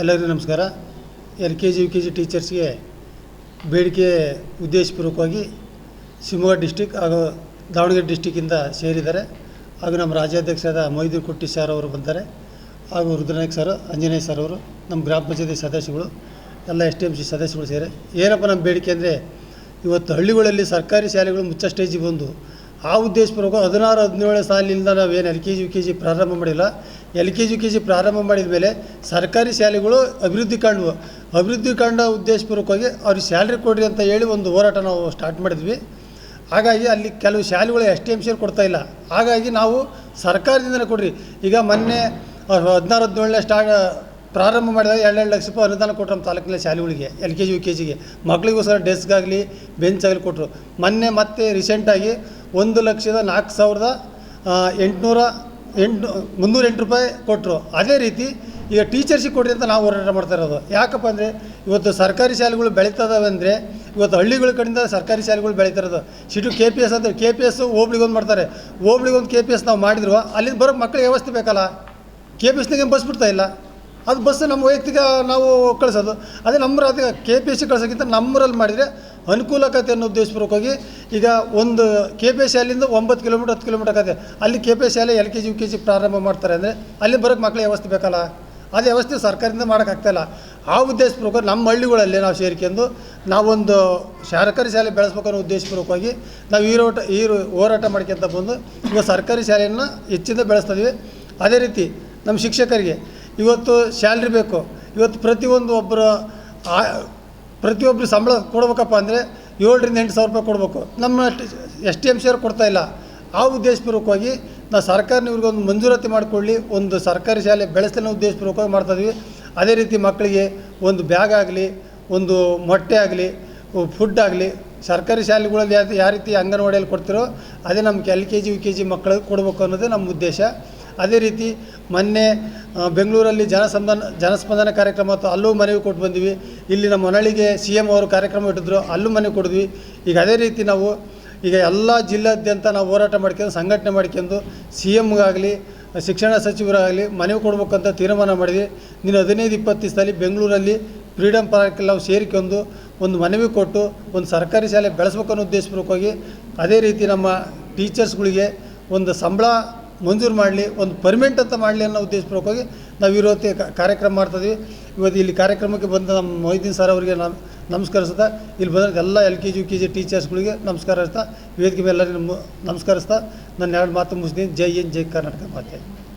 ಎಲ್ಲರಿಗೂ ನಮಸ್ಕಾರ. L K G, U K G ಟೀಚರ್ಸ್ಗೆ ಬೇಡಿಕೆ ಉದ್ದೇಶಪೂರ್ವಕವಾಗಿ ಶಿವಮೊಗ್ಗ ಡಿಸ್ಟಿಕ್ ಹಾಗೂ ದಾವಣಗೆರೆ ಡಿಸ್ಟಿಕ್ಕಿಂದ ಸೇರಿದ್ದಾರೆ. ಹಾಗೂ ನಮ್ಮ ರಾಜ್ಯಾಧ್ಯಕ್ಷರಾದ ಮೊಯ್ದೂರ್ ಕುಟ್ಟಿ ಸರ್ ಅವರು ಬಂದರೆ ಹಾಗೂ ರುದ್ರನಾಯಕ್ ಸರ್ ಆಂಜನೇಯ ಸರ್ ಅವರು, ನಮ್ಮ ಗ್ರಾಮ ಪಂಚಾಯತಿ ಸದಸ್ಯಗಳು, ಎಲ್ಲ ಎಸ್ ಟಿ ಎಂ ಸಿ ಸದಸ್ಯಗಳು ಸೇರಿ. ಏನಪ್ಪ ನಮ್ಮ ಬೇಡಿಕೆ ಅಂದರೆ, ಇವತ್ತು ಹಳ್ಳಿಗಳಲ್ಲಿ ಸರ್ಕಾರಿ ಶಾಲೆಗಳು ಮುಚ್ಚ ಸ್ಟೇಜಿಗೆ ಬಂದು, ಆ ಉದ್ದೇಶಪೂರ್ವಕ ಹದಿನಾರು, ಹದಿನೇಳು ಸಾಲಿನಿಂದ ನಾವೇನು L K G, U K G ಪ್ರಾರಂಭ ಮಾಡಿಲ್ಲ. L K G K G ಪ್ರಾರಂಭ ಮಾಡಿದ ಮೇಲೆ ಸರ್ಕಾರಿ ಶಾಲೆಗಳು ಅಭಿವೃದ್ಧಿ ಕಾಣುವ ಅಭಿವೃದ್ಧಿ ಕಂಡ ಉದ್ದೇಶಪೂರ್ವಕವಾಗಿ ಅವ್ರಿಗೆ ಸ್ಯಾಲ್ರಿ ಕೊಡ್ರಿ ಅಂತ ಹೇಳಿ ಒಂದು ಹೋರಾಟ ನಾವು ಸ್ಟಾರ್ಟ್ ಮಾಡಿದ್ವಿ. ಹಾಗಾಗಿ ಅಲ್ಲಿ ಕೆಲವು ಶಾಲೆಗಳು ಎಸ್ ಟಿ ಎಂ ಸಿಯಲ್ಲಿ ಕೊಡ್ತಾಯಿಲ್ಲ ಹಾಗಾಗಿ ನಾವು ಸರ್ಕಾರದಿಂದಲೇ ಕೊಡ್ರಿ. ಈಗ ಮೊನ್ನೆ ಹದಿನಾರು, ಹದಿನೇಳನೇ ಸ್ಟಾರ್ಟ್ ಪ್ರಾರಂಭ ಮಾಡಿದಾಗ ಎರಡೆರಡು ಲಕ್ಷ ರೂಪಾಯಿ ಅನುದಾನ ಕೊಟ್ಟರು ನಮ್ಮ ತಾಲೂಕಿನ ಶಾಲೆಗಳಿಗೆ L K G U K ಜಿಗೆ ಮಕ್ಕಳಿಗೋಸ್ಕರ ಡೆಸ್ಕ್ ಆಗಲಿ, ಬೆಂಚ್ ಆಗಲಿ ಕೊಟ್ಟರು ಮೊನ್ನೆ ಮತ್ತೆ ರೀಸೆಂಟಾಗಿ ಒಂದು ಲಕ್ಷದ ನಾಲ್ಕು ಸಾವಿರದ ಎಂಟುನೂರ ಎಂಟು, ಮುನ್ನೂರ ಎಂಟು ರೂಪಾಯಿ ಕೊಟ್ಟರು ಅದೇ ರೀತಿ ಈಗ ಟೀಚರ್ಸಿಗೆ ಕೊಡ್ರಿ ಅಂತ ನಾವು ಹೋರಾಟ ಮಾಡ್ತಾ ಇರೋದು. ಯಾಕಪ್ಪ ಅಂದರೆ ಇವತ್ತು ಸರ್ಕಾರಿ ಶಾಲೆಗಳು ಬೆಳೀತದವೆ ಅಂದರೆ ಇವತ್ತು ಹಳ್ಳಿಗಳ ಕಡೆಯಿಂದ ಸರ್ಕಾರಿ ಶಾಲೆಗಳು ಬೆಳೀತಾ ಇರೋದು. ಸಿಟು ಕೆ ಪಿ ಎಸ್ ಅಂತ ಕೆ ಪಿ ಎಸ್ ಹೋಬ್ಳಿಗೊಂದು ಮಾಡ್ತಾರೆ. ಹೋಬ್ಳಿಗೊಂದು ಕೆ ಪಿ ಎಸ್ ನಾವು ಮಾಡಿದ್ರು, ಅಲ್ಲಿಂದ ಬರೋ ಮಕ್ಕಳಿಗೆ ವ್ಯವಸ್ಥೆ ಬೇಕಲ್ಲ? ಕೆ ಪಿ ಎಸ್ನಾಗೇನು ಬಸ್ ಬಿಡ್ತಾ ಇಲ್ಲ? ಅದು ಬಸ್ ನಮ್ಮ ವೈಯಕ್ತಿಕ ನಾವು ಕಳಿಸೋದು. ಅದೇ ನಮ್ಮ ಕೆ ಪಿ ಎಸ್ ಸಿ ಕಳ್ಸೋಕ್ಕಿಂತ ನಮ್ಮೂರಲ್ಲಿ ಮಾಡಿದರೆ ಅನುಕೂಲಕತೆ ಅನ್ನೋ ಉದ್ದೇಶಪೂರ್ವಕವಾಗಿ ಈಗ ಒಂದು ಕೆ ಪಿ ಶಾಲೆಯಿಂದ ಒಂಬತ್ತು ಕಿಲೋಮೀಟ್ರ್, ಹತ್ತು ಕಿಲೋಮೀಟರ್ ಆಗತ್ತೆ ಅಲ್ಲಿ ಕೆ ಪಿ ಶಾಲೆ L K G U K G ಪ್ರಾರಂಭ ಮಾಡ್ತಾರೆ ಅಂದರೆ ಅಲ್ಲಿ ಬರೋಕ್ಕೆ ಮಕ್ಕಳಿಗೆ ವ್ಯವಸ್ಥೆ ಬೇಕಲ್ಲ? ಅದೇ ವ್ಯವಸ್ಥೆ ಸರ್ಕಾರದಿಂದ ಮಾಡೋಕ್ಕಾಗ್ತಾಯಿಲ್ಲ ಆ ಉದ್ದೇಶಪೂರ್ವಕ ನಮ್ಮ ಹಳ್ಳಿಗಳಲ್ಲಿ ನಾವು ಸೇರ್ಕೊಂಡು ನಾವೊಂದು ಸರ್ಕಾರಿ ಶಾಲೆ ಬೆಳೆಸ್ಬೇಕನ್ನೋ ಉದ್ದೇಶಪೂರ್ವಕವಾಗಿ ನಾವು ಈ ರೋಟ ಈ ರೋ- ಹೋರಾಟ ಮಾಡ್ಕೊಂತ ಬಂದು ಈಗ ಸರ್ಕಾರಿ ಶಾಲೆಯನ್ನು ಹೆಚ್ಚಿಂದ ಬೆಳೆಸ್ತಿದ್ವಿ ಅದೇ ರೀತಿ ನಮ್ಮ ಶಿಕ್ಷಕರಿಗೆ ಇವತ್ತು ಸ್ಯಾಲ್ರಿ ಬೇಕು. ಇವತ್ತು ಪ್ರತಿಯೊಂದು ಒಬ್ಬರು ಪ್ರತಿಯೊಬ್ಬರು ಸಂಬಳ ಕೊಡ್ಬೇಕಪ್ಪ ಅಂದರೆ ಏಳರಿಂದ ಎಂಟು ಸಾವಿರ ರೂಪಾಯಿ ಕೊಡಬೇಕು. ನಮ್ಮ ಎಸ್ ಟಿ ಎಂ ಸಿ ಅವ್ರು ಕೊಡ್ತಾ ಇಲ್ಲ. ಆ ಉದ್ದೇಶಪೂರ್ವಕವಾಗಿ ನಾವು ಸರ್ಕಾರ ಇವ್ರಿಗೊಂದು ಮಂಜೂರಾತಿ ಮಾಡಿಕೊಳ್ಳಿ. ಒಂದು ಸರ್ಕಾರಿ ಶಾಲೆ ಬೆಳೆಸಲಿನ ಉದ್ದೇಶಪೂರ್ವಕವಾಗಿ ಮಾಡ್ತಾಯಿದ್ವಿ ಅದೇ ರೀತಿ ಮಕ್ಕಳಿಗೆ ಒಂದು ಬ್ಯಾಗ್ ಆಗಲಿ, ಒಂದು ಮೊಟ್ಟೆ ಆಗಲಿ, ಫುಡ್ ಆಗಲಿ, ಸರ್ಕಾರಿ ಶಾಲೆಗಳಲ್ಲಿ ಯಾವ ಯಾವ ರೀತಿ ಅಂಗನವಾಡಿಯಲ್ಲಿ ಕೊಡ್ತಿರೋ, ಅದೇ ನಮ್ಗೆ L K G, U K G ಮಕ್ಕಳಿಗೆ ಕೊಡಬೇಕು ಅನ್ನೋದೇ ನಮ್ಮ ಉದ್ದೇಶ. ಅದೇ ರೀತಿ ಮೊನ್ನೆ ಬೆಂಗಳೂರಲ್ಲಿ ಜನಸಂದನ, ಜನಸ್ಪಂದನ ಕಾರ್ಯಕ್ರಮ ಅಥವಾ ಅಲ್ಲೂ ಮನವಿ ಕೊಟ್ಟು ಬಂದ್ವಿ. ಇಲ್ಲಿ ನಮ್ಮ ಮನಳಿಗೆ ಸಿ ಎಂ ಅವರು ಕಾರ್ಯಕ್ರಮ ಇಟ್ಟಿದ್ರು, ಅಲ್ಲೂ ಮನವಿ ಕೊಡಿದ್ವಿ. ಈಗ ಅದೇ ರೀತಿ ನಾವು ಈಗ ಎಲ್ಲ ಜಿಲ್ಲಾದ್ಯಂತ ನಾವು ಹೋರಾಟ ಮಾಡ್ಕೊಂಡು, ಸಂಘಟನೆ ಮಾಡ್ಕೊಂಡು ಸಿ ಎಮ್ಗಾಗಲಿ, ಶಿಕ್ಷಣ ಸಚಿವರಾಗಲಿ ಮನವಿ ಕೊಡ್ಬೇಕಂತ ತೀರ್ಮಾನ ಮಾಡಿದ್ವಿ. ನೀನು ಹದಿನೈದು ಇಪ್ಪತ್ತು ದಿವಸದಲ್ಲಿ ಬೆಂಗಳೂರಲ್ಲಿ ಫ್ರೀಡಮ್ ಪಾರ್ಕಲ್ಲಿ ನಾವು ಸೇರಿಕೊಂಡು ಒಂದು ಮನವಿ ಕೊಟ್ಟು ಒಂದು ಸರ್ಕಾರಿ ಶಾಲೆ ಬೆಳೆಸ್ಬೇಕನ್ನೋ ಉದ್ದೇಶಪೂರ್ವಕವಾಗಿ ಅದೇ ರೀತಿ ನಮ್ಮ ಟೀಚರ್ಸ್ಗಳಿಗೆ ಒಂದು ಸಂಬಳ ಮಂಜೂರು ಮಾಡಲಿ, ಒಂದು ಪರ್ಮೆಂಟ್ ಅಂತ ಮಾಡಲಿ ಅನ್ನೋ ಉದ್ದೇಶಪೂರ್ವಕವಾಗಿ ನಾವು ಇವತ್ತು ಕಾರ್ಯಕ್ರಮ ಮಾಡ್ತಾಯಿದ್ವಿ. ಇವತ್ತು ಇಲ್ಲಿ ಕಾರ್ಯಕ್ರಮಕ್ಕೆ ಬಂದ ನಮ್ಮ ಮೊಯ್ದೀನ್ ಸರ್ ಅವರಿಗೆ ನಾನು ನಮಸ್ಕರಿಸ್ತಾ, ಇಲ್ಲಿ ಬಂದ ಎಲ್ಲ L K G, U K G ಟೀಚರ್ಸ್ಗಳಿಗೆ ನಮಸ್ಕಾರ ವೇದಿಕೆ ಮೇಲೆ ಎಲ್ಲರಿಗೂ ನಮ- ನಮಸ್ಕರಿಸ್ತಾ, ನನ್ನ ಎರಡು ಮಾತು ಮುಗಿಸ್ತೀನಿ. ಜೈ ಏನ್ ಜೈ ಕರ್ನಾಟಕ ಮಾತೆ.